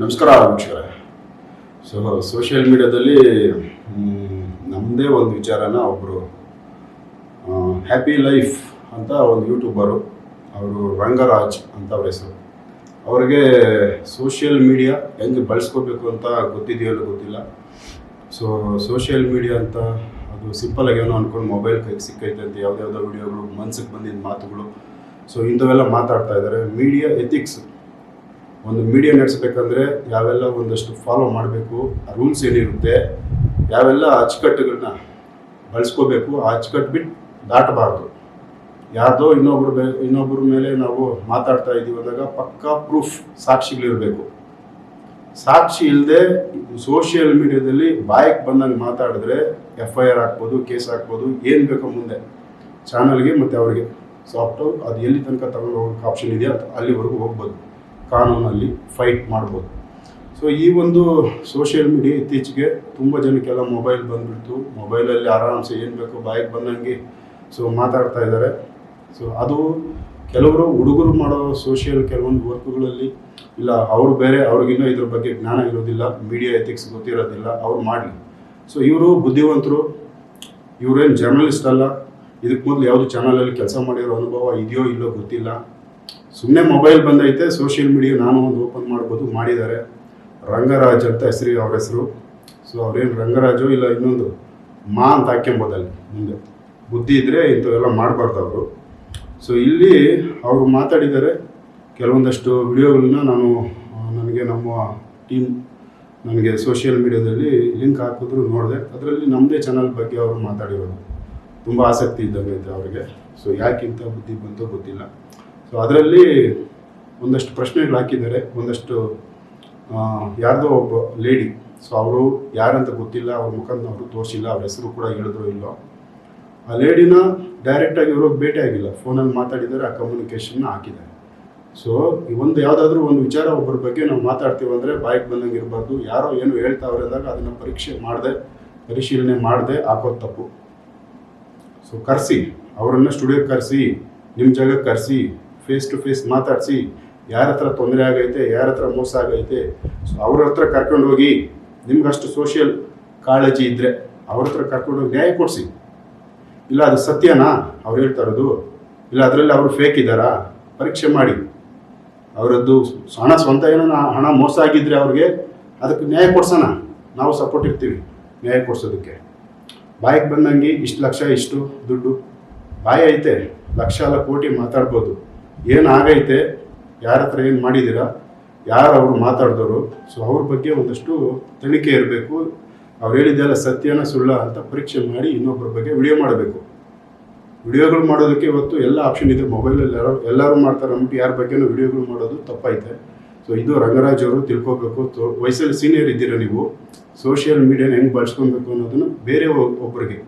ನಮಸ್ಕಾರ, ವೀಕ್ಷಕರೇ. So social ಮೀಡಿಯಾದಲ್ಲಿ ನಮ್ಮದೇ ಒಂದು ವಿಚಾರನ ಒಬ್ಬರು ಹ್ಯಾಪಿ ಲೈಫ್ ಅಂತ ಒಂದು ಯೂಟ್ಯೂಬರು ಅವರು ರಂಗರಾಜ್ ಅಂತ ಅವ್ರ ಹೆಸರು. ಅವ್ರಿಗೆ ಸೋಷಿಯಲ್ ಮೀಡಿಯಾ ಹೆಂಗೆ ಬಳಸ್ಕೋಬೇಕು ಅಂತ ಗೊತ್ತಿದೆಯಲ್ಲ ಗೊತ್ತಿಲ್ಲ. ಸೊ ಸೋಷಿಯಲ್ ಮೀಡಿಯಾ ಅಂತ ಅದು ಸಿಂಪಲ್ ಏನೋ ಅಂದ್ಕೊಂಡು ಮೊಬೈಲ್ ಕೈಗೆ ಸಿಕ್ಕೈತೆ ಅಂತ ಯಾವುದ್ಯಾವುದೋ ವಿಡಿಯೋಗಳು ಮನ್ಸಿಗೆ ಬಂದಿದ್ದ ಮಾತುಗಳು. ಸೊ ಇಂಥವೆಲ್ಲ ಮಾತಾಡ್ತಾ ಇದ್ದಾರೆ ಮೀಡಿಯಾ ಎಥಿಕ್ಸ್ ಒಂದು ಮೀಡಿಯಾ ನಡೆಸಬೇಕಂದ್ರೆ ಯಾವೆಲ್ಲ ಒಂದಷ್ಟು ಫಾಲೋ ಮಾಡಬೇಕು ರೂಲ್ಸ್ ಏನಿರುತ್ತೆ, ಯಾವೆಲ್ಲ ಅಚ್ಚುಕಟ್ಟುಗಳನ್ನ ಬಳಸ್ಕೋಬೇಕು, ಆ ಅಚ್ಚುಕಟ್ಟು ಬಿಟ್ಟು ದಾಟಬಾರ್ದು. ಯಾರ್ದೋ ಇನ್ನೊಬ್ರು ಬೇ ಇನ್ನೊಬ್ಬರ ಮೇಲೆ ನಾವು ಮಾತಾಡ್ತಾ ಇದ್ದೀವಿ ಅಂದಾಗ ಪಕ್ಕಾ ಪ್ರೂಫ್ ಸಾಕ್ಷಿಗಳಿರಬೇಕು ಸಾಕ್ಷಿ ಇಲ್ಲದೆ ಸೋಷಿಯಲ್ ಮೀಡಿಯಾದಲ್ಲಿ ಬಾಯಕ್ಕೆ ಬಂದಂಗೆ ಮಾತಾಡಿದ್ರೆ ಎಫ್ ಐ ಆರ್ ಹಾಕ್ಬೋದು, ಕೇಸ್ ಹಾಕ್ಬೋದು, ಏನು ಬೇಕೋ ಮುಂದೆ. ಚಾನಲ್ಗೆ ಮತ್ತು ಅವರಿಗೆ ಸಾಫ್ಟ್ ಅದು ಎಲ್ಲಿ ತನಕ ತಗೊಂಡು ಹೋಗೋಕೆ ಆಪ್ಷನ್ ಇದೆಯಾ ಅಲ್ಲಿವರೆಗೂ ಹೋಗ್ಬೋದು. ಕಾನೂನಲ್ಲಿ ಫೈಟ್ ಮಾಡ್ಬೋದು. ಸೊ ಈ ಒಂದು ಸೋಷಿಯಲ್ ಮೀಡಿಯಾ ಇತ್ತೀಚೆಗೆ ತುಂಬ ಜನಕ್ಕೆಲ್ಲ ಮೊಬೈಲ್ ಬಂದುಬಿಡ್ತು. ಮೊಬೈಲಲ್ಲಿ ಆರಾಮ್ಸೆ ಏನು ಬೇಕೋ ಬಾಯಿಗೆ ಬಂದಂಗೆ ಸೊ ಮಾತಾಡ್ತಾ ಇದ್ದಾರೆ. ಸೊ ಅದು ಕೆಲವರು ಹುಡುಗರು ಮಾಡೋ ಸೋಷಿಯಲ್ ಕೆಲವೊಂದು ವರ್ಕ್ಗಳಲ್ಲಿ ಇಲ್ಲ, ಅವರು ಬೇರೆ ಅವ್ರಿಗಿನ್ನೂ ಇದ್ರ ಬಗ್ಗೆ ಜ್ಞಾನ ಇರೋದಿಲ್ಲ ಮೀಡಿಯಾ ಎಥಿಕ್ಸ್ ಗೊತ್ತಿರೋದಿಲ್ಲ, ಅವ್ರು ಮಾಡಲಿ. ಸೊ ಇವರು ಬುದ್ಧಿವಂತರು, ಇವರೇನು ಜರ್ನಲಿಸ್ಟ್ ಅಲ್ಲ ಇದಕ್ಕೆ ಮೊದಲು ಯಾವುದು ಚಾನಲಲ್ಲಿ ಕೆಲಸ ಮಾಡಿರೋ ಅನುಭವ ಇದೆಯೋ ಇಲ್ಲೋ ಗೊತ್ತಿಲ್ಲ. ಸುಮ್ಮನೆ ಮೊಬೈಲ್ ಬಂದೈತೆ ಸೋಷಿಯಲ್ ಮೀಡಿಯಾ ನಾನು ಒಂದು ಓಪನ್ ಮಾಡ್ಬೋದು, ಮಾಡಿದ್ದಾರೆ. ರಂಗರಾಜ್ ಅಂತ ಹೆಸರು, ಅವ್ರ ಹೆಸರು. ಸೊ ಅವ್ರೇನು ರಂಗರಾಜು ಇಲ್ಲ ಇನ್ನೊಂದು, ಮಾ ಅಂತ ಹಾಕ್ಯಂಬೋದಲ್ಲಿ ಮುಂದೆ. ಬುದ್ಧಿ ಇದ್ದರೆ ಇಂಥವೆಲ್ಲ ಮಾಡಬಾರ್ದು ಅವರು. ಸೊ ಇಲ್ಲಿ ಅವರು ಮಾತಾಡಿದ್ದಾರೆ. ಕೆಲವೊಂದಷ್ಟು ವಿಡಿಯೋಗಳನ್ನ ನಾನು ನನಗೆ ನಮ್ಮ ಟೀಮ್ ನನಗೆ ಸೋಷಿಯಲ್ ಮೀಡಿಯಾದಲ್ಲಿ ಲಿಂಕ್ ಹಾಕಿದ್ರು, ನೋಡಿದೆ. ಅದರಲ್ಲಿ ನಮ್ಮದೇ ಚಾನಲ್ ಬಗ್ಗೆ ಅವರು ಮಾತಾಡಿರೋದು. ತುಂಬ ಆಸಕ್ತಿ ಇದ್ದಂಗೆ ಇದೆ ಅವರಿಗೆ. ಸೊ ಯಾಕಿಂತ ಬುದ್ಧಿ ಬಂತೋ ಗೊತ್ತಿಲ್ಲ. ಸೊ ಅದರಲ್ಲಿ ಒಂದಷ್ಟು ಪ್ರಶ್ನೆಗಳು ಹಾಕಿದ್ದಾರೆ. ಒಂದಷ್ಟು ಯಾರ್ದೋ ಒಬ್ಬ ಲೇಡಿ ಸೊ ಅವರು ಯಾರಂತ ಗೊತ್ತಿಲ್ಲ, ಅವ್ರ ಮುಖನ ಅವರು ತೋರಿಸಿಲ್ಲ, ಅವ್ರ ಹೆಸರು ಕೂಡ ಹೇಳಿದ್ರು ಇಲ್ಲೋ. ಆ ಲೇಡಿನ ಡೈರೆಕ್ಟಾಗಿ ಇವರು ಭೇಟಿ ಆಗಿಲ್ಲ. ಫೋನಲ್ಲಿ ಮಾತಾಡಿದರೆ ಆ ಕಮ್ಯುನಿಕೇಷನ್ನ ಹಾಕಿದ್ದಾರೆ. ಸೊ ಒಂದು ಯಾವುದಾದ್ರೂ ಒಂದು ವಿಚಾರ ಒಬ್ಬರ ಬಗ್ಗೆ ನಾವು ಮಾತಾಡ್ತೀವಿ ಅಂದರೆ ಬಾಯಿಗೆ ಬಂದಂಗೆ ಇರಬಾರ್ದು. ಯಾರೋ ಏನು ಹೇಳ್ತಾವ್ರೆ ಅಂದಾಗ ಅದನ್ನು ಪರೀಕ್ಷೆ ಮಾಡದೆ, ಪರಿಶೀಲನೆ ಮಾಡದೆ ಹಾಕೋದು ತಪ್ಪು. ಸೊ ಕರೆಸಿ, ಅವರನ್ನು ಸ್ಟುಡಿಯೋಗೆ ಕರೆಸಿ ನಿಮ್ಮ ಜಾಗಕ್ಕೆ ಕರೆಸಿ ಫೇಸ್ ಟು ಫೇಸ್ ಮಾತಾಡಿಸಿ ಯಾರ ಹತ್ರ ತೊಂದರೆ ಆಗೈತೆ, ಯಾರ ಹತ್ರ ಮೋಸ ಆಗೈತೆ ಸೊ ಅವ್ರ ಹತ್ರ ಕರ್ಕೊಂಡು ಹೋಗಿ ನಿಮ್ಗಷ್ಟು ಸೋಷಿಯಲ್ ಕಾಳಜಿ ಇದ್ದರೆ ಅವ್ರ ಹತ್ರ ಕರ್ಕೊಂಡು ಹೋಗಿ ನ್ಯಾಯ ಕೊಡಿಸಿ. ಇಲ್ಲ ಅದು ಸತ್ಯನಾ? ಅವ್ರು ಹೇಳ್ತಾ ಇರೋದು, ಇಲ್ಲ ಅದರಲ್ಲಿ ಅವರು ಫೇಕ್ ಇದ್ದಾರಾ? ಪರೀಕ್ಷೆ ಮಾಡಿ. ಅವರದ್ದು ಹಣ ಸ್ವಂತ ಏನೋ ಹಣ ಮೋಸ ಆಗಿದ್ರೆ ಅವ್ರಿಗೆ ಅದಕ್ಕೆ ನ್ಯಾಯ ಕೊಡ್ಸೋಣ. ನಾವು ಸಪೋರ್ಟ್ ಇರ್ತೀವಿ, ನ್ಯಾಯ ಕೊಡ್ಸೋದಕ್ಕೆ. ಬಾಯಿಗೆ ಬಂದಂಗೆ ಇಷ್ಟು ಲಕ್ಷ ಇಷ್ಟು ದುಡ್ಡು. ಬಾಯಿ ಐತೆ, ಲಕ್ಷ ಕೋಟಿ ಮಾತಾಡ್ಬೋದು. ಏನು ಆಗೈತೆ, ಯಾರ ಹತ್ರ ಏನು ಮಾಡಿದ್ದೀರಾ ಯಾರು ಅವರು ಮಾತಾಡಿದವರು ಸೊ ಅವ್ರ ಬಗ್ಗೆ ಒಂದಷ್ಟು ತನಿಖೆ ಇರಬೇಕು. ಅವ್ರು ಹೇಳಿದ್ದೆಲ್ಲ ಸತ್ಯನ ಸುಳ್ಳ ಅಂತ ಪರೀಕ್ಷೆ ಮಾಡಿ ಇನ್ನೊಬ್ಬರ ಬಗ್ಗೆ ವಿಡಿಯೋ ಮಾಡಬೇಕು. ವಿಡಿಯೋಗಳು ಮಾಡೋದಕ್ಕೆ ಇವತ್ತು ಎಲ್ಲ ಆಪ್ಷನ್ ಇದೆ. ಮೊಬೈಲಲ್ಲಿ ಎಲ್ಲರೂ ಎಲ್ಲರೂ ಮಾಡ್ತಾರೆ. ಅಂದ್ಬಿಟ್ಟು ಯಾರ ಬಗ್ಗೆನೂ ವಿಡಿಯೋಗಳು ಮಾಡೋದು ತಪ್ಪೈತೆ ಸೊ ಇದು ರಂಗರಾಜ್ ಅವರು ತಿಳ್ಕೊಬೇಕು. ವಯಸ್ಸಲ್ಲಿ ಸೀನಿಯರ್ ಇದ್ದೀರಾ ನೀವು. ಸೋಷಿಯಲ್ ಮೀಡಿಯಾನ ಹೆಂಗೆ ಬಳಸ್ಕೊಬೇಕು ಅನ್ನೋದನ್ನು ಬೇರೆ ಒಬ್ಬರಿಗೆ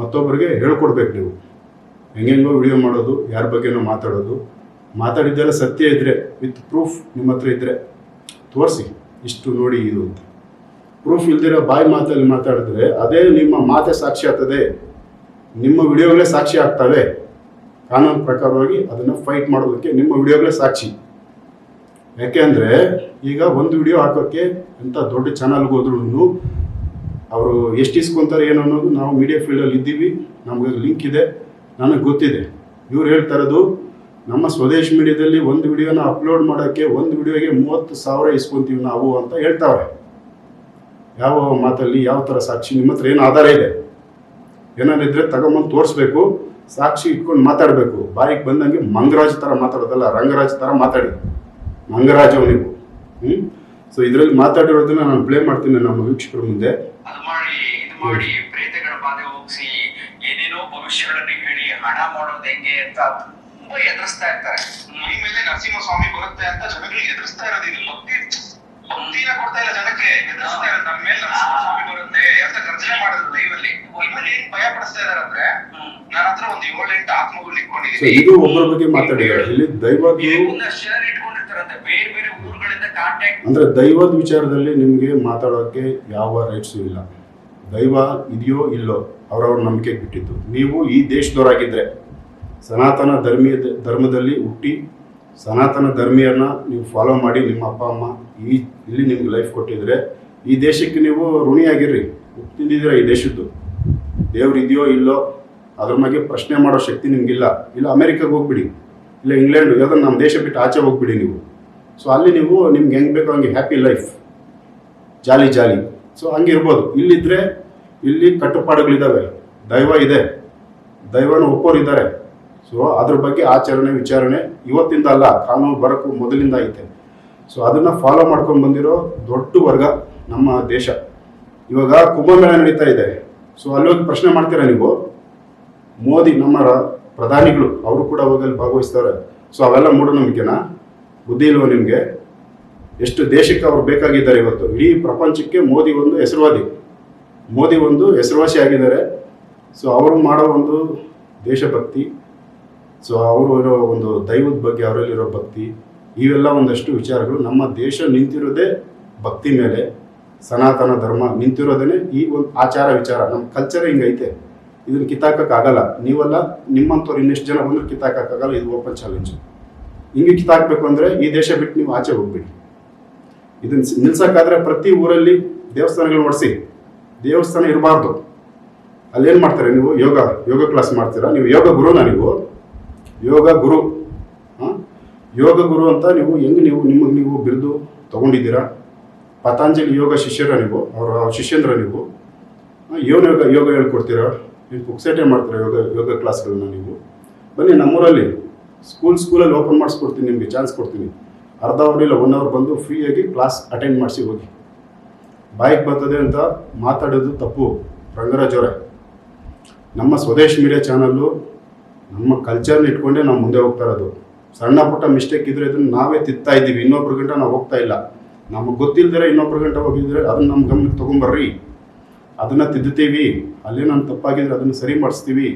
ಮತ್ತೊಬ್ಬರಿಗೆ ಹೇಳ್ಕೊಡ್ಬೇಕು ನೀವು. ಹೆಂಗೆಂಗೋ ವಿಡಿಯೋ ಮಾಡೋದು, ಯಾರ ಬಗ್ಗೆನೋ ಮಾತಾಡೋದು. ಮಾತಾಡಿದ್ದೆಲ್ಲ ಸತ್ಯ ಇದ್ದರೆ ವಿತ್ ಪ್ರೂಫ್ ನಿಮ್ಮ ಹತ್ರ ಇದ್ದರೆ ತೋರಿಸಿ ಇಷ್ಟು ನೋಡಿ ಇದು ಅಂತ. ಪ್ರೂಫ್ ಇಲ್ದಿರೋ ಬಾಯಿ ಮಾತಲ್ಲಿ ಮಾತಾಡಿದ್ರೆ ಅದೇ ನಿಮ್ಮ ಮಾತೆ ಸಾಕ್ಷಿ ಆಗ್ತದೆ. ನಿಮ್ಮ ವಿಡಿಯೋಗಳೇ ಸಾಕ್ಷಿ ಆಗ್ತವೆ. ಕಾನೂನು ಪ್ರಕಾರವಾಗಿ ಅದನ್ನು ಫೈಟ್ ಮಾಡೋದಕ್ಕೆ ನಿಮ್ಮ ವಿಡಿಯೋಗಳೇ ಸಾಕ್ಷಿ. ಯಾಕೆಂದರೆ ಈಗ ಒಂದು ವಿಡಿಯೋ ಹಾಕೋಕ್ಕೆ ಎಂಥ ದೊಡ್ಡ ಚಾನಲ್ಗೆ ಹೋದ್ರೂ ಅವರು ಎಷ್ಟು ಇಸ್ಕೊತಾರೆ ಏನು ಅನ್ನೋದು ನಾವು ಮೀಡಿಯಾ ಫೀಲ್ಡಲ್ಲಿ ಇದ್ದೀವಿ, ನಮಗೆ ಲಿಂಕ್ ಇದೆ, ನನಗೆ ಗೊತ್ತಿದೆ. ಇವ್ರು ಹೇಳ್ತಾ ಇರೋದು ನಮ್ಮ ಸ್ವದೇಶ್ ಮೀಡಿಯಾದಲ್ಲಿ ಒಂದು ವಿಡಿಯೋನ ಅಪ್ಲೋಡ್ ಮಾಡೋಕ್ಕೆ ಒಂದು ವಿಡಿಯೋಗೆ ಮೂವತ್ತು ಸಾವಿರ ಇಸ್ಕೊಂತೀವಿ ನಾವು ಅಂತ ಹೇಳ್ತಾವ್ರೆ. ಯಾವ ಮಾತಲ್ಲಿ, ಯಾವ ಥರ ಸಾಕ್ಷಿ, ನಿಮ್ಮ ಹತ್ರ ಏನು ಆಧಾರ ಇದೆ? ಏನಾದ್ರು ಇದ್ರೆ ತಗೊಂಬಂದು ತೋರಿಸ್ಬೇಕು, ಸಾಕ್ಷಿ ಇಟ್ಕೊಂಡು ಮಾತಾಡಬೇಕು. ಬಾಯಿಗೆ ಬಂದಂಗೆ ಮಂಗರಾಜ್ ಥರ ಮಾತಾಡೋದಲ್ಲ, ರಂಗರಾಜ್ ಥರ ಮಾತಾಡಿ. ಮಂಗರಾಜ್ ಅವನಿಗೂ ಹ್ಞೂ ಸೊ ಇದರಲ್ಲಿ ಮಾತಾಡಿರೋದನ್ನ ನಾನು ಪ್ಲೇ ಮಾಡ್ತೀನಿ ನಮ್ಮ ವೀಕ್ಷಕರ ಮುಂದೆ. ಏನೇನೋ ಭವಿಷ್ಯಗಳನ್ನು ಹೇಳಿ ಹಣ ಮಾಡೋದು ಹೆಂಗೆ ಅಂತ ತುಂಬಾ ಎದುರಿಸ್ತಾ ಇರ್ತಾರೆ. ಮೈ ಮೇಲೆ ನರಸಿಂಹಸ್ವಾಮಿ ಬರುತ್ತೆ ಅಂತ ಜನಗಳಿಗೆ ಎದುರಿಸ್ತಾ ಇರೋದು ಇದು. ಭಕ್ತಿ ಭಕ್ತಿನ ಕೊಡ್ತಾ ಇಲ್ಲ ಜನಕ್ಕೆ ಎದುರಿಸ್ತಾ ಇರೋದು ನಮ್ಮ ಮೇಲೆ ನರಸಿಂಹಸ್ವಾಮಿ ಬರುತ್ತೆ ಅಂತ ಗರ್ಜನೆ ಮಾಡಿದ್ರು ಲೈವಲ್ಲಿ ನಿಮ್ಮಲ್ಲಿ ಏನ್ ಭಯ ಪಡಿಸ್ತಾ ಇದಾರೆ ಅಂದ್ರೆ ನನ್ನ ಹತ್ರ ಒಂದು ಏಳೆಂಟು ಆತ್ಮಗಳು ಇಟ್ಕೊಂಡಿದ್ದೀನಿ ಇದು ಒಬ್ಬರ ಬಗ್ಗೆ ಮಾತಾಡಿ ಇಲ್ಲಿ ದೈವದ್ದು ಶೇರ್ ಇಟ್ಕೊಂಡಿರ್ತಾರಂತೆ. ಬೇರೆ ಬೇರೆ ಊರುಗಳಿಂದ ಕಾಂಟ್ಯಾಕ್ಟ್ ಅಂದರೆ ದೈವದ ವಿಚಾರದಲ್ಲಿ ನಿಮ್ಗೆ ಮಾತಾಡೋಕೆ ಯಾವ ರೈಟ್ಸ್ ಇಲ್ಲ. ದೈವ ಇದೆಯೋ ಇಲ್ಲೋ ಅವ್ರವ್ರ ನಂಬಿಕೆ ಬಿಟ್ಟಿದ್ದು. ನೀವು ಈ ದೇಶದವರಾಗಿದ್ದರೆ ಸನಾತನ ಧರ್ಮೀಯ ಧರ್ಮದಲ್ಲಿ ಹುಟ್ಟಿ ಸನಾತನ ಧರ್ಮೀಯರನ್ನ ನೀವು ಫಾಲೋ ಮಾಡಿ ನಿಮ್ಮ ಅಪ್ಪ, ಅಮ್ಮ ಈ ಇಲ್ಲಿ ನಿಮ್ಗೆ ಲೈಫ್ ಕೊಟ್ಟಿದ್ರೆ, ಈ ದೇಶಕ್ಕೆ ನೀವು ಋಣಿಯಾಗಿರ್ರಿ. ತಿಂದಿದ್ದೀರ ಈ ದೇಶದ್ದು? ದೇವ್ರು ಇದೆಯೋ ಇಲ್ಲೋ? ಅದ್ರ ಬಗ್ಗೆ ಪ್ರಶ್ನೆ ಮಾಡೋ ಶಕ್ತಿ ನಿಮಗಿಲ್ಲ. ಇಲ್ಲ ಅಮೆರಿಕಾಗೆ ಹೋಗ್ಬಿಡಿ. ಇಲ್ಲ ಇಂಗ್ಲೆಂಡ್, ಯಾವ್ದಾದ್ರು ನಮ್ಮ ದೇಶ ಬಿಟ್ಟು ಆಚೆ ಹೋಗ್ಬಿಡಿ ನೀವು. ಸೊ ಅಲ್ಲಿ ನೀವು ನಿಮ್ಗೆ ಹೆಂಗೆ ಬೇಕೋ ಹಂಗೆ happy life jolly jolly. So ಹಂಗೆ ಇರ್ಬೋದು ಇಲ್ಲಿದ್ರೆ ಇಲ್ಲಿ ಕಟ್ಟುಪಾಡುಗಳಿದ್ದಾವೆ ದೈವ ಇದೆ. ದೈವನ ಒಪ್ಪೋರು ಇದ್ದಾರೆ ಸೊ ಅದ್ರ ಬಗ್ಗೆ ಆಚರಣೆ, ವಿಚಾರಣೆ ಇವತ್ತಿಂದ ಅಲ್ಲ, ಕಾನೂನು ಬರಕು ಮೊದಲಿಂದ ಐತೆ. ಸೊ ಅದನ್ನು ಫಾಲೋ ಮಾಡ್ಕೊಂಡು ಬಂದಿರೋ ದೊಡ್ಡ ವರ್ಗ ನಮ್ಮ ದೇಶ. ಇವಾಗ ಕುಂಭಮೇಳ ನಡೀತಾ ಇದೆ. ಸೊ ಅಲ್ಲಿ ಹೋಗಿ ಪ್ರಶ್ನೆ ಮಾಡ್ತೀರಾ ನೀವು? ಮೋದಿ ನಮ್ಮ ಪ್ರಧಾನಿಗಳು, ಅವರು ಕೂಡ ಹೋಗಿ ಅಲ್ಲಿ ಭಾಗವಹಿಸ್ತಾರೆ. ಸೊ ಅವೆಲ್ಲ ಮೂಢನಂಬಿಕೆನಾ? ಬುದ್ಧಿ ಇಲ್ವೋ ನಿಮಗೆ? ಎಷ್ಟು ದೇಶಕ್ಕೆ ಅವ್ರು ಬೇಕಾಗಿದ್ದಾರೆ ಇವತ್ತು? ಇಡೀ ಪ್ರಪಂಚಕ್ಕೆ ಮೋದಿ ಒಂದು ಹೆಸರುವಾದಿ. ಮೋದಿ ಒಂದು ಹೆಸರುವಾಸಿ ಆಗಿದ್ದಾರೆ. ಸೊ ಅವರು ಮಾಡೋ ಒಂದು ದೇಶಭಕ್ತಿ ಸೊ ಅವರು ಇರೋ ಒಂದು ದೈವದ ಬಗ್ಗೆ, ಅವರಲ್ಲಿರೋ ಭಕ್ತಿ, ಇವೆಲ್ಲ ಒಂದಷ್ಟು ವಿಚಾರಗಳು ನಮ್ಮ ದೇಶ ನಿಂತಿರೋದೇ ಭಕ್ತಿ ಮೇಲೆ, ಸನಾತನ ಧರ್ಮ ನಿಂತಿರೋದೇ ಈ ಒಂದು ಆಚಾರ ವಿಚಾರ. ನಮ್ಮ ಕಲ್ಚರ್ ಹಿಂಗೈತೆ. ಇದನ್ನ ಕಿತ್ತಾಕಕ್ಕಾಗಲ್ಲ. ನೀವೆಲ್ಲ, ನಿಮ್ಮಂಥವ್ರು ಇನ್ನೆಷ್ಟು ಜನ ಬಂದರೂ ಕಿತ್ತಾಕಕ್ಕಾಗಲ್ಲ. ಇದು ಓಪನ್ ಚಾಲೆಂಜ್ ಹಿಂಗೆ ಕಿತ್ತಾಕಬೇಕು ಅಂದರೆ ಈ ದೇಶ ಬಿಟ್ಟು ನೀವು ಆಚೆ ಹೋಗ್ಬಿಡಿ. ಇದನ್ನು ನಿಲ್ಸೋಕ್ಕಾದ್ರೆ ಪ್ರತಿ ಊರಲ್ಲಿ ದೇವಸ್ಥಾನಗಳು ನೋಡಿಸಿ ದೇವಸ್ಥಾನ ಇರಬಾರ್ದು. ಅಲ್ಲೇನು ಮಾಡ್ತಾರೆ ನೀವು? ಯೋಗ ಯೋಗ ಕ್ಲಾಸ್ ಮಾಡ್ತೀರಾ? ನೀವು ಯೋಗ ಗುರುನಾ ನೀವು? ಯೋಗ ಗುರು. ಯೋಗ ಗುರು ಅಂತ ನೀವು ಹೆಂಗೆ ನೀವು ನಿಮಗೆ ನೀವು ಬಿರುದು ತಗೊಂಡಿದ್ದೀರಾ? ಪತಾಂಜಲಿ ಯೋಗ ಶಿಷ್ಯರ ನೀವು, ಅವರ ಶಿಷ್ಯಂದ್ರ ನೀವು. ಏನು ಯೋಗ ಯೋಗ ಹೇಳ್ಕೊಡ್ತೀರಾ? ನೀವು ಪುಕ್ಸೇಟೆ ಮಾಡ್ತೀರಾ ಯೋಗ ಯೋಗ ಕ್ಲಾಸ್ಗಳನ್ನ ನೀವು? ಬನ್ನಿ ನಮ್ಮೂರಲ್ಲಿ ಸ್ಕೂಲ್ ಸ್ಕೂಲಲ್ಲಿ ಓಪನ್ ಮಾಡಿಸ್ಕೊಡ್ತೀನಿ ನಿಮಗೆ, ಚಾನ್ಸ್ ಕೊಡ್ತೀನಿ. ಅರ್ಧ ಅವರ್ ಇಲ್ಲ ಒನ್ ಅವರ್ ಬಂದು ಫ್ರೀಯಾಗಿ ಕ್ಲಾಸ್ ಅಟೆಂಡ್ ಮಾಡಿಸಿ ಹೋಗಿ. ಬಾಯಿಗೆ ಬರ್ತದೆ ಅಂತ ಮಾತಾಡೋದು ತಪ್ಪು. ರಂಗರಾಜ್ ಅವರೇ, ನಮ್ಮ ಸ್ವದೇಶ್ ಮೀಡಿಯಾ ಚಾನಲ್ಲು ನಮ್ಮ ಕಲ್ಚರ್ನ ಇಟ್ಕೊಂಡೇ ನಾವು ಮುಂದೆ ಹೋಗ್ತಾ ಇರೋದು. ಸಣ್ಣ ಪುಟ್ಟ ಮಿಸ್ಟೇಕ್ ಇದ್ರೆ ಇದನ್ನು ನಾವೇ ತಿತ್ತಾ ಇದ್ದೀವಿ. ಇನ್ನೊಬ್ರ ಗಂಟ ನಾವು ಹೋಗ್ತಾ ಇಲ್ಲ. ನಮಗೆ ಗೊತ್ತಿಲ್ದರೆ ಇನ್ನೊಬ್ರ ಗಂಟ ಹೋಗಿದ್ರೆ ಅದನ್ನ ನಮ್ಮ ಗಮನಕ್ಕೆ ತೊಗೊಂಬರ್ರಿ. ಅದನ್ನು ತಿದ್ದುತ್ತೀವಿ. ಅಲ್ಲೇ ನಾನು ತಪ್ಪಾಗಿದ್ರೆ ಅದನ್ನು ಸರಿ ಮಾಡಿಸ್ತೀವಿ.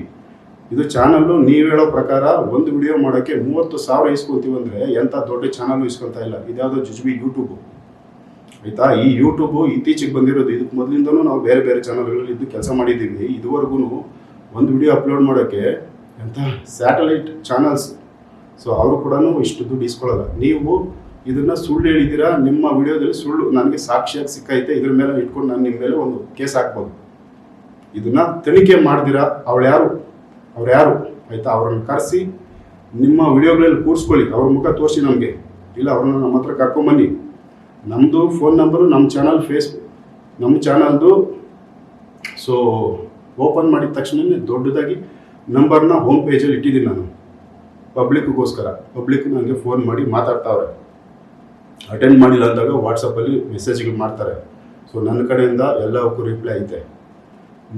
ಇದು ಚಾನಲ್ಲು ನೀವು ಹೇಳೋ ಪ್ರಕಾರ ಒಂದು ವಿಡಿಯೋ ಮಾಡೋಕ್ಕೆ ಮೂವತ್ತು ಸಾವಿರ ಇಸ್ಕೊತೀವಿ ಅಂದರೆ ಎಂಥ ದೊಡ್ಡ ಚಾನಲ್ಲು ಇಸ್ಕೊಳ್ತಾ ಇಲ್ಲ. ಇದ್ಯಾವುದೋ ಜುಜುಬಿ ಯೂಟ್ಯೂಬು ಆಯಿತಾ? ಈ ಯೂಟ್ಯೂಬು ಇತ್ತೀಚೆಗೆ ಬಂದಿರೋದು. ಇದಕ್ಕೆ ಮೊದಲಿಂದನೂ ನಾವು ಬೇರೆ ಬೇರೆ ಚಾನಲ್ಗಳಲ್ಲಿ ಇದ್ದು ಕೆಲಸ ಮಾಡಿದ್ದೀವಿ. ಇದುವರೆಗೂ ಒಂದು ವಿಡಿಯೋ ಅಪ್ಲೋಡ್ ಮಾಡೋಕ್ಕೆ ಎಂಥ ಸ್ಯಾಟಲೈಟ್ ಚಾನಲ್ಸ್ ಸೊ ಅವರು ಕೂಡ ಇಷ್ಟು ದುಡ್ಡು ಇಸ್ಕೊಳ್ಳಲ್ಲ ನೀವು ಇದನ್ನು ಸುಳ್ಳು ಹೇಳಿದ್ದೀರಾ ನಿಮ್ಮ ವಿಡಿಯೋದಲ್ಲಿ ಸುಳ್ಳು ನನಗೆ ಸಾಕ್ಷಿಯಾಗಿ ಸಿಕ್ಕೈತೆ, ಇದ್ರ ಮೇಲೆ ಇಟ್ಕೊಂಡು ನಾನು ನಿಮ್ಮ ಮೇಲೆ ಒಂದು ಕೇಸ್ ಹಾಕ್ಬೋದು. ಇದನ್ನ ತನಿಖೆ ಮಾಡ್ದಿರಾ? ಅವಳು ಯಾರು? ಅವ್ರು ಯಾರು? ಆಯ್ತಾ? ಅವ್ರನ್ನ ಕರೆಸಿ, ನಿಮ್ಮ ವಿಡಿಯೋಗಳಲ್ಲಿ ಕೂರಿಸ್ಕೊಳ್ಳಿ. ಅವ್ರ ಮುಖ ತೋರಿಸಿ ನಮಗೆ. ಇಲ್ಲ, ಅವ್ರನ್ನ ನಮ್ಮ ಹತ್ರ ಕರ್ಕೊಂಬನ್ನಿ. ನಮ್ಮದು ಫೋನ್ ನಂಬರು ನಮ್ಮ ಚಾನಲ್ ಫೇಸ್ಬುಕ್ ನಮ್ಮ ಚಾನಲ್ದು ಸೊ ಓಪನ್ ಮಾಡಿದ ತಕ್ಷಣವೇ ದೊಡ್ಡದಾಗಿ ನಂಬರ್ನ ಹೋಮ್ ಪೇಜಲ್ಲಿ ಇಟ್ಟಿದ್ದೀನಿ ನಾನು. ಪಬ್ಲಿಕ್ಗೋಸ್ಕರ ಪಬ್ಲಿಕ್ ನನಗೆ ಫೋನ್ ಮಾಡಿ ಮಾತಾಡ್ತಾವ್ರೆ. ಅಟೆಂಡ್ ಮಾಡಿಲ್ಲ ಅಂದಾಗ ವಾಟ್ಸಪ್ಪಲ್ಲಿ ಮೆಸೇಜ್ಗಳು ಮಾಡ್ತಾರೆ. ಸೊ ನನ್ನ ಕಡೆಯಿಂದ ಎಲ್ಲವಕ್ಕೂ ರಿಪ್ಲೈ ಐತೆ.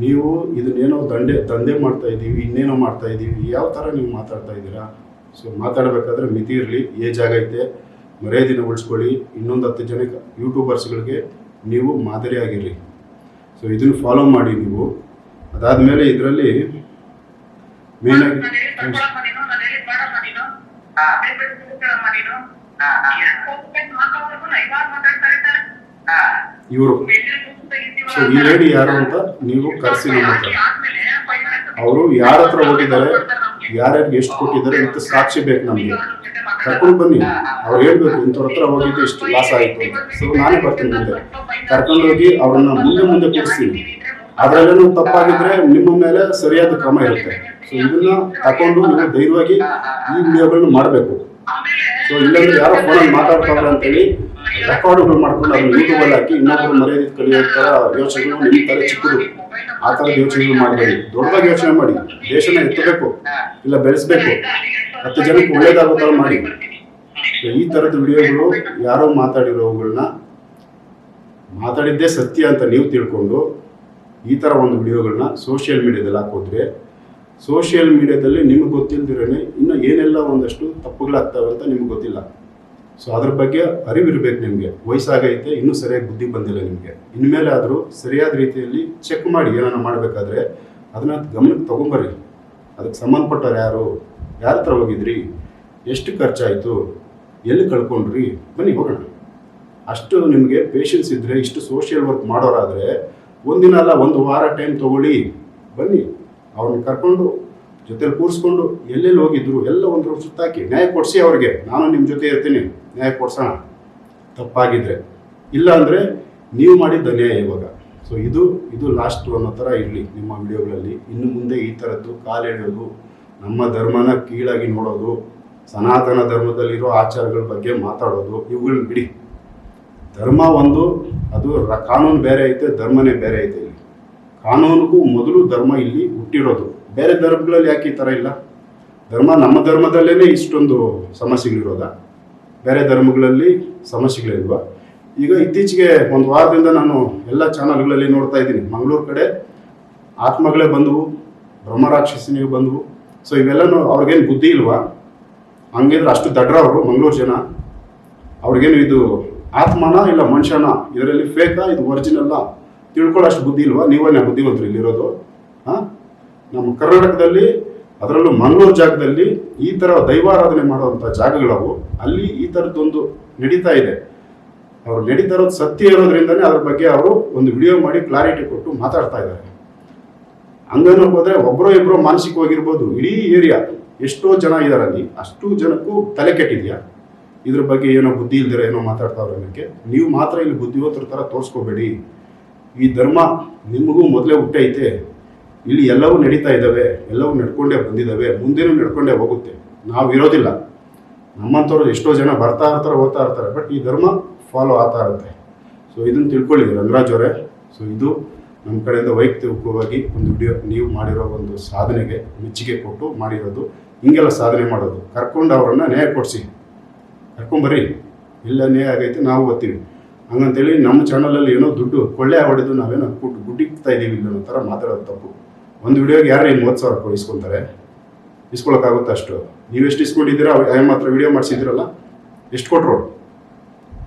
ನೀವು ಇದನ್ನೇನೋ ದಂಡೆ, ದಂಧೆ ಮಾಡ್ತಾ ಇದ್ದೀವಿ, ಇನ್ನೇನೋ ಮಾಡ್ತಾ ಇದ್ದೀವಿ, ಯಾವ ಥರ ನೀವು ಮಾತಾಡ್ತಾ ಇದ್ದೀರಾ? ಸೊ ಮಾತಾಡಬೇಕಾದ್ರೆ ಮಿತಿ ಇರಲಿ, ಏಜ್ ಆಗೈತೆ ಮರ್ಯಾದಿನ ಉಳಿಸ್ಕೊಳ್ಳಿ. ಇನ್ನೊಂದು ಹತ್ತು ಜನಕ್ಕೆ ಯೂಟ್ಯೂಬರ್ಸ್ಗಳಿಗೆ ನೀವು ಮಾದರಿಯಾಗಿರಲಿ ಸೊ ಇದನ್ನು ಫಾಲೋ ಮಾಡಿ ನೀವು. ಅದಾದಮೇಲೆ ಇದರಲ್ಲಿ ಇವರು. ಸೊ ಈ ಲೇಡಿ ಯಾರು ಅಂತ ನೀವು ಕರೆಸಿ ಅವರು ಯಾರ ಹತ್ರ ಹೋಗಿದ್ದಾರೆ ಯಾರ್ಯಾರಿಗೆ ಎಷ್ಟು ಕೊಟ್ಟಿದ್ದಾರೆ ಅಂತ ಸಾಕ್ಷಿ ಬೇಕು ನಮಗೆ. ಕರ್ಕೊಂಡು ಬನ್ನಿ. ಅವ್ರು ಹೇಳ್ಬೇಕು ಇಂಥವ್ರ ಹತ್ರ ಹೋಗಿದ್ದು ಎಷ್ಟು ಲಾಸ್ ಆಯಿತು ಸೊ ನಾನೇ ಬರ್ತೀನಿ ಮುಂದೆ. ಕರ್ಕೊಂಡು ಹೋಗಿ ಅವ್ರನ್ನ ಮುಂದೆ ಮುಂದೆ ಕೂರಿಸ್ತೀನಿ. ಅದರಲ್ಲೇನು ತಪ್ಪಾಗಿದ್ರೆ ನಿಮ್ಮ ಮೇಲೆ ಸರಿಯಾದ ಕ್ರಮ ಇರುತ್ತೆ. ಸೊ ಇದನ್ನ ತಕೊಂಡು ನೀವು ಧೈರ್ಯವಾಗಿ ಈ ವಿಡಿಯೋಗಳನ್ನ ಮಾಡಬೇಕು. ಸೊ ಇಲ್ಲಾಂದ್ರೆ ಯಾರೋ ಫೋನಲ್ಲಿ ಅಂತ ಅಂತೇಳಿ ರೆಕಾರ್ಡ್ಗಳು ಮಾಡ್ಕೊಂಡು ಅದನ್ನ ಯೂಟ್ಯೂಬಲ್ಲಿ ಹಾಕಿ ಇನ್ನೊಬ್ಬರು ಮರ್ಯಾದೆ ಕಲಿಯೋ ಥರ ಯೋಚನೆಗಳು ನಿಮ್ಮ ಥರ ಚಿಕ್ಕದು. ಆ ಥರದ ಯೋಚನೆಗಳು ಮಾಡಬೇಡಿ. ದೊಡ್ಡದಾಗಿ ಯೋಚನೆ ಮಾಡಿ. ದೇಶನ ಎತ್ತಬೇಕು. ಇಲ್ಲ ಬೆಳೆಸಬೇಕು. ಹತ್ತು ಜನಕ್ಕೆ ಒಳ್ಳೇದಾಗೋ ಥರ ಮಾಡಿ. ಸೊ ಈ ಥರದ ವಿಡಿಯೋಗಳು ಯಾರೋ ಮಾತಾಡಿರೋವುಗಳನ್ನ ಮಾತಾಡಿದ್ದೇ ಸತ್ಯ ಅಂತ ನೀವು ತಿಳ್ಕೊಂಡು ಈ ಥರ ಒಂದು ವಿಡಿಯೋಗಳನ್ನ ಸೋಷಿಯಲ್ ಮೀಡಿಯಾದಲ್ಲಿ ಹಾಕೋದ್ರೆ ಸೋಷಿಯಲ್ ಮೀಡಿಯಾದಲ್ಲಿ ನಿಮಗೆ ಗೊತ್ತಿಲ್ದಿರೇ ಇನ್ನು ಏನೆಲ್ಲ ಒಂದಷ್ಟು ತಪ್ಪುಗಳಾಗ್ತಾವೆ ಅಂತ ನಿಮ್ಗೆ ಗೊತ್ತಿಲ್ಲ. ಸೊ ಅದ್ರ ಬಗ್ಗೆ ಅರಿವಿರ್ಬೇಕು ನಿಮಗೆ. ವಯಸ್ಸಾಗೈತೆ, ಇನ್ನೂ ಸರಿಯಾಗಿ ಬುದ್ಧಿ ಬಂದಿಲ್ಲ ನಿಮಗೆ. ಇನ್ಮೇಲೆ ಆದರೂ ಸರಿಯಾದ ರೀತಿಯಲ್ಲಿ ಚೆಕ್ ಮಾಡಿ ಏನಾರ ಮಾಡಬೇಕಾದ್ರೆ ಅದನ್ನ ಗಮನಕ್ಕೆ ತೊಗೊಂಬರ್ರಿ. ಅದಕ್ಕೆ ಸಂಬಂಧಪಟ್ಟವ್ರು ಯಾರು, ಯಾರ ಹತ್ರ ಹೋಗಿದ್ರಿ, ಎಷ್ಟು ಖರ್ಚಾಯಿತು, ಎಲ್ಲಿ ಕಳ್ಕೊಂಡ್ರಿ, ಬನ್ನಿ ಹೋಗೋಣ. ಅಷ್ಟು ನಿಮಗೆ ಪೇಷನ್ಸ್ ಇದ್ದರೆ ಇಷ್ಟು ಸೋಷಿಯಲ್ ವರ್ಕ್ ಮಾಡೋರಾದರೆ ಒಂದಿನ ಅಲ್ಲ, ಒಂದು ವಾರ ಟೈಮ್ ತೊಗೊಳ್ಳಿ, ಬನ್ನಿ. ಅವ್ರನ್ನ ಕರ್ಕೊಂಡು ಜೊತೆಲಿ ಕೂರಿಸ್ಕೊಂಡು ಎಲ್ಲೆಲ್ಲಿ ಹೋಗಿದ್ರು, ಎಲ್ಲ ಒಂದು ಸುತ್ತಾಕಿ ನ್ಯಾಯ ಕೊಡಿಸಿ ಅವ್ರಿಗೆ. ನಾನು ನಿಮ್ಮ ಜೊತೆ ಇರ್ತೀನಿ. ನ್ಯಾಯ ಕೊಡ್ಸೋಣ. ತಪ್ಪಾಗಿದ್ರೆ. ಇಲ್ಲ ಅಂದರೆ ನೀವು ಮಾಡಿದ ನ್ಯಾಯ ಇವಾಗ. ಸೊ ಇದು ಇದು ಲಾಸ್ಟ್ ಅನ್ನೋ ಥರ ಇರಲಿ ನಿಮ್ಮ ವಿಡಿಯೋಗಳಲ್ಲಿ. ಇನ್ನು ಮುಂದೆ ಈ ಥರದ್ದು ಕಾಲೆಳೆಯೋದು ನಮ್ಮ ಧರ್ಮನ ಕೀಳಾಗಿ ನೋಡೋದು, ಸನಾತನ ಧರ್ಮದಲ್ಲಿರೋ ಆಚಾರಗಳ ಬಗ್ಗೆ ಮಾತಾಡೋದು, ಇವುಗಳನ್ನ ಬಿಡಿ. ಧರ್ಮ ಒಂದು, ಅದು ಕಾನೂನು ಬೇರೆ ಐತೆ, ಧರ್ಮನೇ ಬೇರೆ ಐತೆ ಕಾನೂನಿಗೂ ಮೊದಲು ಧರ್ಮ ಇಲ್ಲಿ ಹುಟ್ಟಿರೋದು. ಬೇರೆ ಧರ್ಮಗಳಲ್ಲಿ ಯಾಕೆ ಈ ಥರ ಇಲ್ಲ? ಧರ್ಮ ನಮ್ಮ ಧರ್ಮದಲ್ಲೇ ಇಷ್ಟೊಂದು ಸಮಸ್ಯೆಗಳಿರೋದ. ಬೇರೆ ಧರ್ಮಗಳಲ್ಲಿ ಸಮಸ್ಯೆಗಳಿಲ್ವಾ ಈಗ ಇತ್ತೀಚೆಗೆ ಒಂದು ವಾರದಿಂದ ನಾನು ಎಲ್ಲ ಚಾನಲ್ಗಳಲ್ಲಿ ನೋಡ್ತಾ ಇದ್ದೀನಿ. ಮಂಗಳೂರು ಕಡೆ ಆತ್ಮಗಳೇ ಬಂದವು ಬ್ರಹ್ಮರಾಕ್ಷಸಿನಿಗೆ ಬಂದವು. ಸೊ ಇವೆಲ್ಲನೂ ಅವ್ರಿಗೇನು ಬುದ್ಧಿ ಇಲ್ವಾ? ಹಂಗಿದ್ರೆ ಅಷ್ಟು ದಡ್ರ ಅವರು ಮಂಗಳೂರು ಜನ. ಅವ್ರಿಗೇನು ಇದು ಆತ್ಮನ ಇಲ್ಲ ಮನುಷ್ಯನ? ಇದರಲ್ಲಿ ಫೇಕಾ ಇದು ಒರಿಜಿನಲ್ಲ ತಿಳ್ಕೊಳ್ಳೋಷ್ಟು ಬುದ್ಧಿ ಇಲ್ವಾ? ನೀವೇ ಬುದ್ಧಿವಂತರು ಇಲ್ಲಿರೋದು. ಹಾಂ? ನಮ್ಮ ಕರ್ನಾಟಕದಲ್ಲಿ, ಅದರಲ್ಲೂ ಮಂಗಳೂರು ಜಾಗದಲ್ಲಿ ಈ ಥರ ದೈವಾರಾಧನೆ ಮಾಡುವಂಥ ಜಾಗಗಳವು ಅಲ್ಲಿ ಈ ಥರದ್ದೊಂದು ನಡೀತಾ ಇದೆ. ಅವ್ರು ನಡೀತಾ ಇರೋದು ಸತ್ಯ ಇರೋದ್ರಿಂದನೇ ಅದ್ರ ಬಗ್ಗೆ ಅವರು ಒಂದು ವಿಡಿಯೋ ಮಾಡಿ ಕ್ಲಾರಿಟಿ ಕೊಟ್ಟು ಮಾತಾಡ್ತಾ ಇದ್ದಾರೆ. ಹಂಗನ್ನು ಹೋದ್ರೆ ಒಬ್ಬರೋ ಇಬ್ಬರೋ ಮಾನಸಿಕವಾಗಿರ್ಬೋದು ಇಡೀ ಏರಿಯಾ ಎಷ್ಟೋ ಜನ ಇದ್ದಾರೆ ಅಲ್ಲಿ. ಅಷ್ಟು ಜನಕ್ಕೂ ತಲೆ ಕೆಟ್ಟಿದ್ಯಾ? ಇದ್ರ ಬಗ್ಗೆ ಏನೋ ಬುದ್ಧಿ ಇಲ್ದಿರೋ ಏನೋ ಮಾತಾಡ್ತಾವ್ರೆ ಅನ್ನೋಕ್ಕೆ. ನೀವು ಮಾತ್ರ ಇಲ್ಲಿ ಬುದ್ಧಿವಂತರ ಥರ ತೋರಿಸ್ಕೋಬೇಡಿ. ಈ ಧರ್ಮ ನಿಮಗೂ ಮೊದಲೇ ಹುಟ್ಟೈತೆ ಇಲ್ಲಿ ಎಲ್ಲವೂ ನಡೀತಾ ಇದ್ದಾವೆ, ಎಲ್ಲವೂ ನಡ್ಕೊಂಡೇ ಬಂದಿದ್ದಾವೆ, ಮುಂದೇನೂ ನಡ್ಕೊಂಡೇ ಹೋಗುತ್ತೆ. ನಾವು ಇರೋದಿಲ್ಲ. ನಮ್ಮಂಥವ್ರು ಎಷ್ಟೋ ಜನ ಬರ್ತಾ ಇರ್ತಾರೆ, ಹೋಗ್ತಾ ಇರ್ತಾರೆ, ಬಟ್ ಈ ಧರ್ಮ ಫಾಲೋ ಆಗ್ತಾ ಇರುತ್ತೆ. ಸೊ ಇದನ್ನು ತಿಳ್ಕೊಳ್ಳಿ ರಂಗರಾಜ್ ಅವರೇ. ಸೊ ಇದು ನಮ್ಮ ಕಡೆಯಿಂದ ವೈಯಕ್ತಿಕವಾಗಿ ಒಂದು ವಿಡಿಯೋ ನೀವು ಮಾಡಿರೋ ಒಂದು ಸಾಧನೆಗೆ ಮೆಚ್ಚುಗೆ ಕೊಟ್ಟು ಮಾಡಿರೋದು, ಹಿಂಗೆಲ್ಲ ಸಾಧನೆ ಮಾಡೋದು. ಕರ್ಕೊಂಡು ಅವರನ್ನು ನ್ಯಾಯ ಕೊಡಿಸಿ. ಕರ್ಕೊಂಬರ್ರಿ ಇಲ್ಲ ನ್ಯಾಯ ಆಗೈತೆ, ನಾವು ಓದ್ತೀವಿ ಹಂಗಂತೇಳಿ ನಮ್ಮ ಚಾನಲಲ್ಲಿ ಏನೋ ದುಡ್ಡು ಕೊಳ್ಳೆ ಹೊಡೆದು ನಾವೇನೋ ಕೊಟ್ಟು ಗುಡ್ಡಿಕ್ತಾ ಇದ್ದೀವಿ ಅನ್ನೋ ಥರ ಮಾತಾಡೋದು ತಪ್ಪು. ಒಂದು ವಿಡಿಯೋಗೆ ಯಾರು ಏನು ಮೂವತ್ತು ಸಾವಿರ ರೂಪಾಯಿ ಇಸ್ಕೊತಾರೆ? ಇಸ್ಕೊಳಕ್ಕಾಗುತ್ತೆ ಅಷ್ಟು? ನೀವು ಎಷ್ಟು ಇಸ್ಕೊಂಡಿದ್ದೀರಾ? ಅವ್ರು ಮಾತ್ರ ವಿಡಿಯೋ ಮಾಡಿಸಿದ್ದೀರಲ್ಲ? ಎಷ್ಟು ಕೊಟ್ಟರು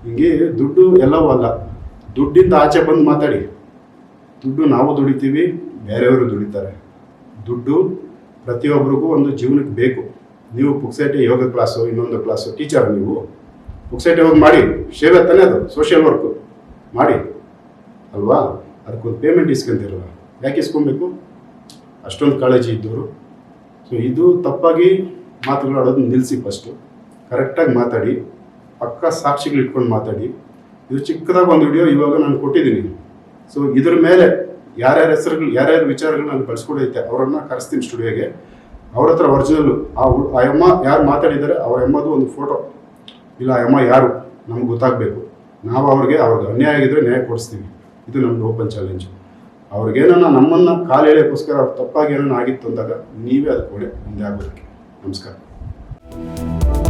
ಹಿಂಗೆ ದುಡ್ಡು ಎಲ್ಲವೂ ಅಲ್ಲ. ದುಡ್ಡಿಂದ ಆಚೆ ಬಂದು ಮಾತಾಡಿ. ದುಡ್ಡು ನಾವು ದುಡಿತೀವಿ, ಬೇರೆಯವರು ದುಡಿತಾರೆ. ದುಡ್ಡು ಪ್ರತಿಯೊಬ್ಬರಿಗೂ ಒಂದು ಜೀವನಕ್ಕೆ ಬೇಕು. ನೀವು ಪುಕ್ಸೇಟೆ ಯೋಗ ಕ್ಲಾಸು ಇನ್ನೊಂದು ಕ್ಲಾಸು ಟೀಚರ್ ನೀವು. ಪುಕ್ಸೇಟೆ ಹೋಗಿ ಮಾಡಿ, ಸೇವೆ ತಾನೇ ಅದು ಸೋಷಿಯಲ್ ವರ್ಕು ಮಾಡಿ. ಅಲ್ವಾ? ಅದಕ್ಕೊಂದು ಪೇಮೆಂಟ್ ಇಸ್ಕೊಂತಿರಲ್ಲ. ಯಾಕೆ ಇಸ್ಕೊಬೇಕು? ಅಷ್ಟೊಂದು ಕಾಳಜಿ ಇದ್ದವರು. ಸೊ ಇದು ತಪ್ಪಾಗಿ ಮಾತುಗಳು ಆಡೋದನ್ನ ನಿಲ್ಲಿಸಿ ಫಸ್ಟು ಕರೆಕ್ಟಾಗಿ ಮಾತಾಡಿ, ಪಕ್ಕ ಸಾಕ್ಷಿಗಳು ಇಟ್ಕೊಂಡು ಮಾತಾಡಿ. ಇದು ಚಿಕ್ಕದಾಗಿ ಒಂದು ವಿಡಿಯೋ ಇವಾಗ ನಾನು ಕೊಟ್ಟಿದ್ದೀನಿ. ಸೊ ಇದ್ರ ಮೇಲೆ ಯಾರ್ಯಾರ ಹೆಸರುಗಳು, ಯಾರ್ಯಾರ ವಿಚಾರಗಳು ನಾನು ಕಳ್ಸ್ಕೊಡೈತೆ ಅವರನ್ನು ಕರೆಸ್ತೀನಿ ಸ್ಟುಡಿಯೋಗೆ ಅವ್ರ ಹತ್ರ ಒರಿಜಿನಲ್ಲು ಆ ಅಮ್ಮ ಯಾರು ಮಾತಾಡಿದ್ದಾರೆ, ಅವ್ರ ಅಮ್ಮದು ಒಂದು ಫೋಟೋ ಇಲ್ಲ ಅಮ್ಮ ಯಾರು? ನಮ್ಗೆ ಗೊತ್ತಾಗಬೇಕು. ನಾವು ಅವ್ರಿಗೆ ಅವ್ರಿಗೆ ಅನ್ಯಾಯ ಆಗಿದ್ರೆ ನ್ಯಾಯ ಕೊಡಿಸ್ತೀವಿ. ಇದು ನಮ್ದು ಓಪನ್ ಚಾಲೆಂಜ್ ಅವ್ರಿಗೇನೋ ನಮ್ಮನ್ನು ಕಾಲು ಎಳೆಯೋಕ್ಕೋಸ್ಕರ ಅವ್ರು ತಪ್ಪಾಗಿ ಏನೋ ಆಗಿತ್ತು ಅಂದಾಗ ನೀವೇ ಅದಕ್ಕೆ ಮುಂದೆ ಆಗೋದಕ್ಕೆ. ನಮಸ್ಕಾರ.